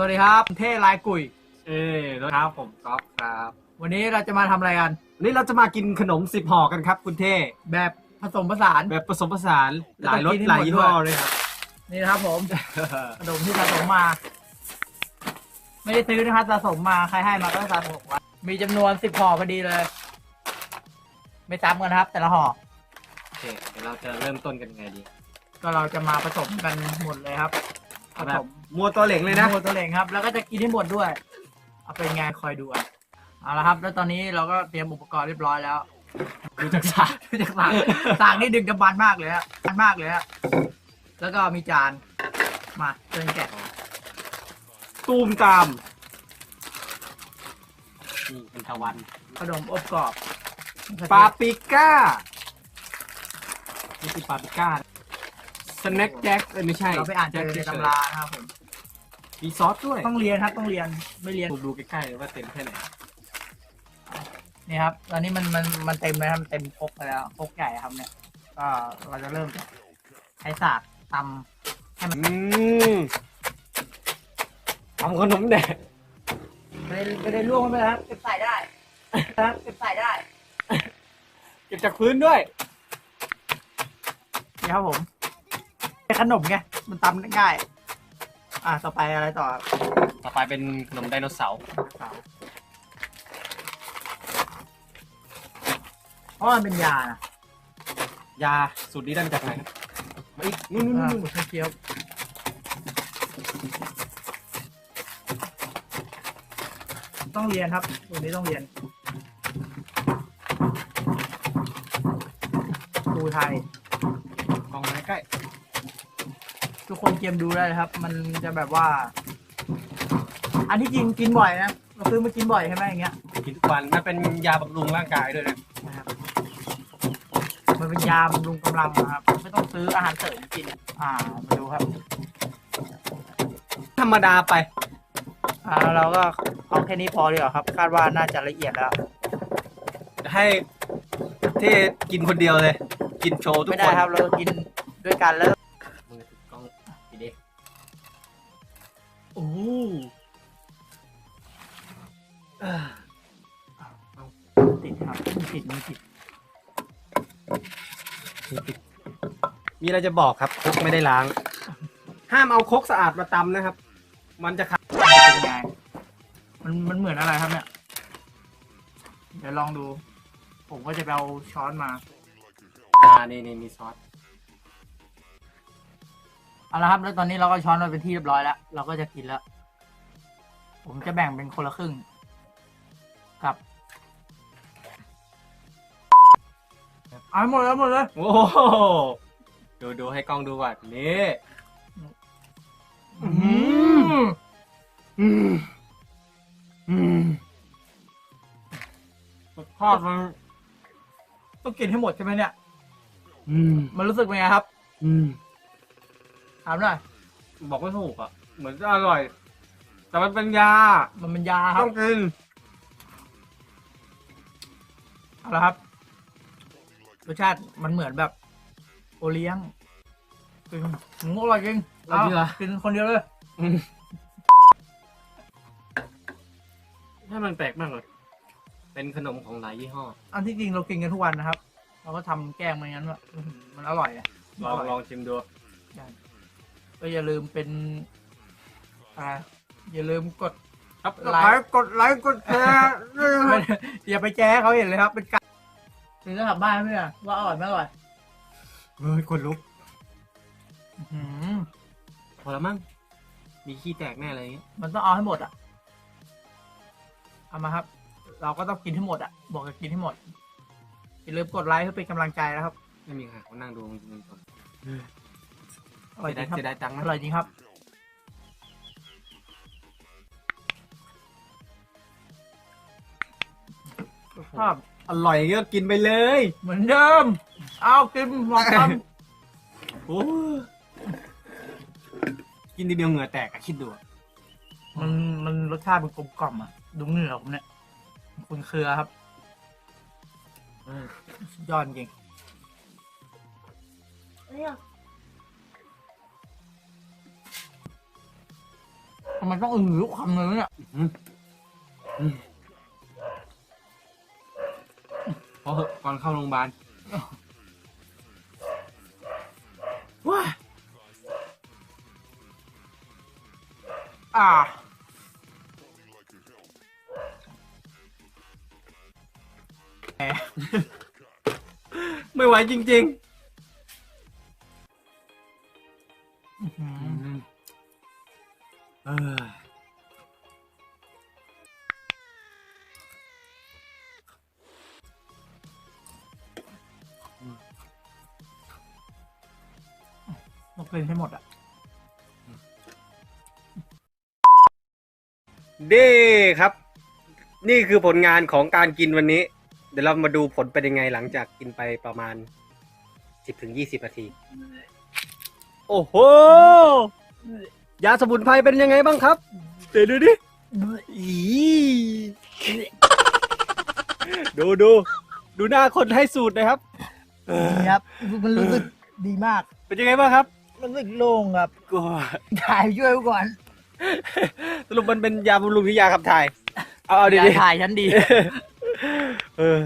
วัสดีครับ เท่ลายกุยเอ้ครับผมก๊อฟครับ วันนี้เราจะมาทำอะไรกัน วันนี้เราจะมากินขนมสิบห่อกันครับ คุณเท่แบบผสมผสาน แบบผสมผสานหลายรสแล้วก็กินให้หลายหมดยี่ห้อด้วยเลยครับ นี่นะครับผม ขนมที่สะสมมา ไม่ได้ซื้อนะครับสะสมมาใครให้มาก็สะสมไว้มีจำนวนสิบห่อพอดีเลย ไม่ซ้ำกันนะครับ แต่ละห่อโอเคเดี๋ยวเราจะเริ่มต้นกันยังไงดี ก็เราจะมาผสมกันหมดเลยครับ ผเอาแบสบมมัวตัวเหล็งเลยนะ หมดตัวเองครับ แล้วก็จะกินให้หมดด้วย เอาเป็นไงคอยดูอะเอาละครับ แล้วตอนนี้เราก็เตรียมอุปกรณ์เรียบร้อยแล้ว ดูจากสากดูจากสากสากนี่ดึกดำบรรพ์มากเลยฮะบรรพ์มากเลยฮะแล้วก็มีจาน มาเชิญแกะตูมตาม นี่เป็นตะวันขนมอบกรอบปาปริก้า นี่คือปาปริก้า สแน็คแจ็คเอ้ยไม่ใช่เราไปอ่านเจอในตำรานะครับผมมีซอสด้วยต้องเรียนครับต้องเรียนไม่เรียนดูดูใกล้ๆว่าเต็มแค่ไหนนี่ครับตอนนี้มันมันมันเต็มเลยครับเต็มพกไปแล้วพกใหญ่ครับเนี่ยก็เราจะเริ่มจากใช้สากตำให้มันอืมทำขนมแดกไม่ได้ไม่ได้ล่วงไปนะครับเก็บใส่ได้นะครับเก็บใส่ได้ เก็บจากพื้นด้วยนี่ครับผมเป็น ขนมไง มันตำง่าย อะ ต่อไปอะไรต่อต่อไปเป็นขนมไดโนเสาร์เพราะมันเป็นยานะยาสูตรนี้ได้มาจากไหนครับมาอีกนู่นนู่นอ่านู่นหมูเคี้ยวต้องเรียนครับวันนี้ต้องเรียนครูไทยกล่องไหนใกล้ ทุกคนเตรียมดูได้เลยครับ มันจะแบบว่า อันที่จริงกินบ่อยนะเราซื้อมากินบ่อยใช่ไหมอย่างเงี้ยกินทุกวันมันเป็นยาบำรุงร่างกายด้วยนะนะครับมันเป็นยาบำรุงกำลังนะครับ ไม่ต้องซื้ออาหารเสริมกิน อ่ามาดูครับ ธรรมดาไป อ่าแล้วเราก็เอาแค่นี้พอดีกว่าครับ คาดว่าน่าจะละเอียดแล้วจะให้เท่กินคนเดียวเลย กินโชว์ทุกไม่คได้นครับ เรากินด้วยกันแล้ว โอ้ติดครับมันติดมันติด มีอะไรจะบอกครับครกไม่ได้ล้าง ห้ามเอาครกสะอาดมาตำนะครับ มันจะขาดเป็นไงมันมันเหมือนอะไรครับเนี่ย เดี๋ยวลองดู ผมก็จะไปเอาช้อนมา อ่านี่นี่มีซอส เอาละครับ แล้วตอนนี้เราก็ช้อนมาเป็นที่เรียบร้อยแล้ว เราก็จะกินแล้ว ผมจะแบ่งเป็นคนละครึ่ง กับเอาให้หมดแล้วหมดเลยโอ้โหดูดูให้กล้องดูก่อนนี่อืมอืมอืมรสชาติมันต้องกินให้หมดใช่ไหมเนี่ย อืมมันรู้สึกเป็นไงครับ อืม ถามหน่อยบอกไม่ถูกอะ เหมือนจะอร่อย แต่มันเป็นยา มันเป็นยาครัต้บองกินเอาละครับรสชาติมันเหมือนแบบ โอเลี้ยงกินหมูอร่อยจริงอร่อยจริงเหรอ กินคนเดียวเลยอืมถ้ามันแปลกมากเลย เป็นขนมของหลายยี่ห้อ อันที่จริงเรากินกันทุกวันนะครับ เราก็ทำแกล้งมันงั้นว่าอื้อหือมันอร่อยอะ ลองลองชิมดู ก็อย่าลืมเป็นอะไรอย่าลืมกดครับไลค์กดไลค์กดแชร์ด้วยนะคไม่รับอย่าไปแจ้ให้เขาเห็นเลยครับ เป็นการถึงจะกลับบ้านไหมเนี่ยว่าอร่อยไม่อร่อยเฮ้ยคนลุกอื้อหือพอแล้วมั้งมีขี้แตกแน่อะไรอย่างเงี้ยมันต้องเอาให้หมดอะเอามาครับ เราก็ต้องกินให้หมดอะ บอกจะกินให้หมดอย่าลืมกดไลค์เพื่อเป็นกำลังใจนะครับ ไม่มีใครเขานั่งดูจริงๆก่ อนอร่อยจจะริงครับได้จะได้ตังค์อนะร่อยจริงครับภาพอร่อยอย่างเงี้ยกินไปเลยเหมือนเดิม เอากินหมดคโอ้กินทีเดียวเหงื่อแตกอะคิดดูอะำมันมันรสชาติมันกลมกล่อมอะ ดูเหงื่อผมเนี่ยคุณเครือครับสุดยอดจริง ทำไมต้องอือหือคำเลยเนี่ยพอเหอะก่อนเข้าโรงพยาบาลว้าอ่าไม่ไหวจริงอื้ ต้องกินให้หมดอะเด้ครับ นี่คือผลงานของการกินวันนี้ เดี๋ยวเรามาดูผลเป็นยังไงหลังจากกินไปประมาณสิบถึงยี่สิบนาที โอ้โห ยาสมุนไพรเป็นยังไงบ้างครับ เดี๋ยวดูดิอีดูดูดูหน้าคนให้สูตรนะครับเออนี่ครับ มันรู้สึกดีมาก เป็นยังไงบ้างครับ รู้สึกโล่งครับก็ถ่ายช่วยไว้ก่อน สรุปมันเป็นยาบำรุงหรือยาขับถ่าย เอาเอาดียายถ่ายฉันดีๆเออ